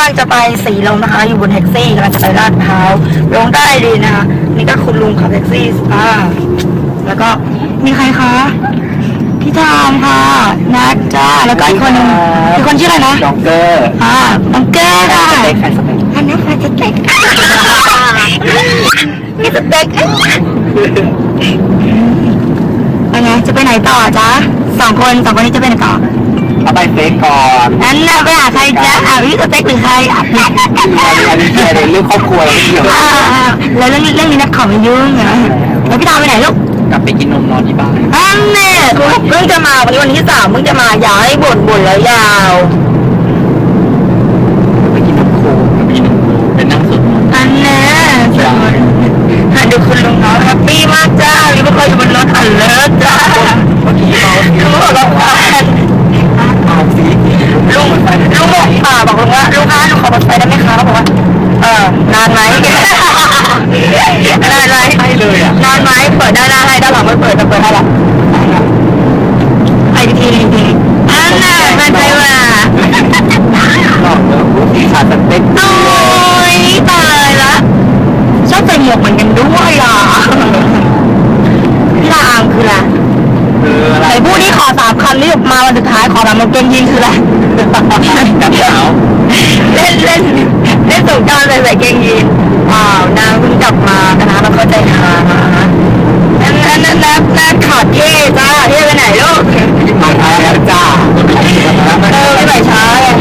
ำลังจะไปสีลมนะคะ อยู่บนแท็กซี่กำลังจะไปลาดพร้าวลงได้ดีนะคะนี่ก็คุณลุงขับแท็กซี่อ่าแล้วก็มีใครคะพี่ทามค่ะนัดจ้าแล้วก็อีกคนหนึงอีกคนชื่ออะไรนะด็อกเกอร์อ่าต้องแก้ได้สเต็กใครสเต็กอันนั้นค่ะสเต็กนี่สเต็กเป็นไงจะไปไหนต่อจ๊ะสองคนสองคนนี้จะไปไหนต่อ เอาไปเฟกก่อนนั้นน่ะไปหาใครจ๊ะอ่าพี่สเต็กหรือใครอะอันนี้เคลียร์ในเรื่องครอบครัวไม่เกี่ยวอ่าแล้วเรื่องเรื่องนี้นักขอไม่ยุ่งนะแล้วพี่ดาวไปไหนลูกกลับไปกินนมนอนที่บ้านอันแน่เพิ่งจะมาวันนี้วันที่สามเพิ่งจะมาอย่าให้บ่นบ่นแล้วยาวไปกินน้ำโค้กไปกินน้ำโค้กเป็นนั่งสวดมนต์อันแน่ฮะดูคุณลุงน้องแฮปปี้มากจ้าลิเวอร์พูลอยู่บนรถอันเลิศจ้าเมื่อกี้เมาลุงบอกว่าเมาสี ลุงลุงบอกอ่าบอกลุงว่าลุงคะลุงขอเปิดไฟได้ไหมคะเขาบอกว่าเออนานไหม นานไหมใช่เลยอะนานไหมเปิดได้หน้าให้ด้านหลังไม่เปิดแต่เปิดให้ละไปทีทีทีอันน่ะมันไปว่าหลอกเนอะสีขาดสเต็กโอ้ยตายละชอบใส่หมวกเหมือนกันด้วยอะพี่ลาอามคืออะไรเอออะไรไหนพูดที่ขอสามคำนี่มาวันสุดท้ายขอแบบมันเกงยีนคืออะไรกับสาวเล่นเล่นเล่นสงกรารใส่ใส่เกงยีนว้าวนางเพิ่งกลับมานะคะเราเข้าใจทางนะคะนั่นนั่นนั่นนั่ นนั่นขาดเท่จ้าเท่ไปไหนลูกมาท้ายแล้วจ้าเออไม่ไหวช้าเลย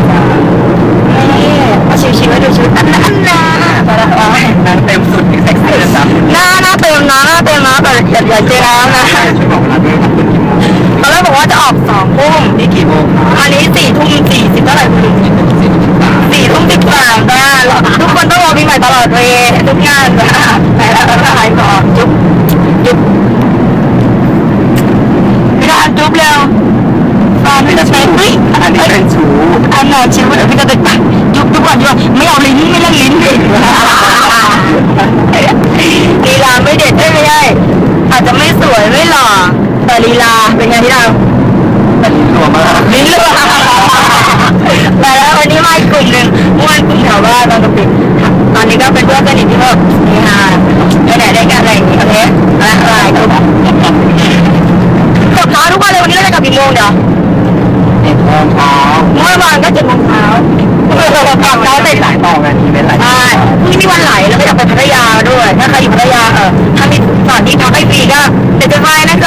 นี่เอาชิวๆให้ดูชีวิตอันนั้นอันนั้นไปละไปนั่งเต็มสุดนี่เซ็กซี่เลยจ้ะหน้าหน้าเต็มนะหน้าเต็มนะแต่อย่าอย่าเจน้ำนะช่วยบอกเวลาด้วยครับคุณกี่โมงตอนแรกบอกว่าจะออกสองทุ่มนี่กี่โมงครับอันนี้สี่ทุ่มสี่สิบเท่าไหร่คุณลุงสี่ทุ่มสี่ทุ่มสามสี่ทุ่มสิบสามจ้าทุกคนต้องรอปีใหม่ตลอดเลยทุกงานจ้าไปแล้วก็หายก่อนจุ๊บจุ๊บพี่ดานจุ๊บเร็วตอนพี่จะเต้นเฮ้ย อันนี้เป็นชู อันน่ะชิวเดี๋ยวพี่จะเต้นไปจุ๊บจุ๊บก่อนจุ๊บไม่เอาลิ้นไม่เล่นลิ้นดิลีลาไม่เด็ดได้ไม่ได้อาจจะไม่สวยไม่หล่อแต่ลีลาเป็นไงพี่ดาวเป็นรวมมาแล้วลิ้นเลือดแต่แล้ววันนี้มาอีกกลุ่มหนึ่งเมื่อวานกลุ่มแถวบ้านบางกะปิตอนนี้ก็เป็นเพื่อนสนิทที่แบบมีฮาไปไหนได้กันอะไรอย่างนี้โอเคอะไรอะไรก็กดเช้าทุกวันเลยวันนี้เราจะกลับกี่โมงเดี๋ยวเจ็ดโมงเช้า เมื่อวานก็เจ็ดโมงเช้าตอนเช้าเป็เสร็นจหลายต่อกันนี้เป็นหลายใช่พรุ่งนี้มีวันไหลแล้วก็อยากไปพัทยาด้วย ถ้าใครอยู่พัทยาเออถ้ามีสถานที่พักให้ฟรีก็เดี๋ยวจะไปนะจ๊ะ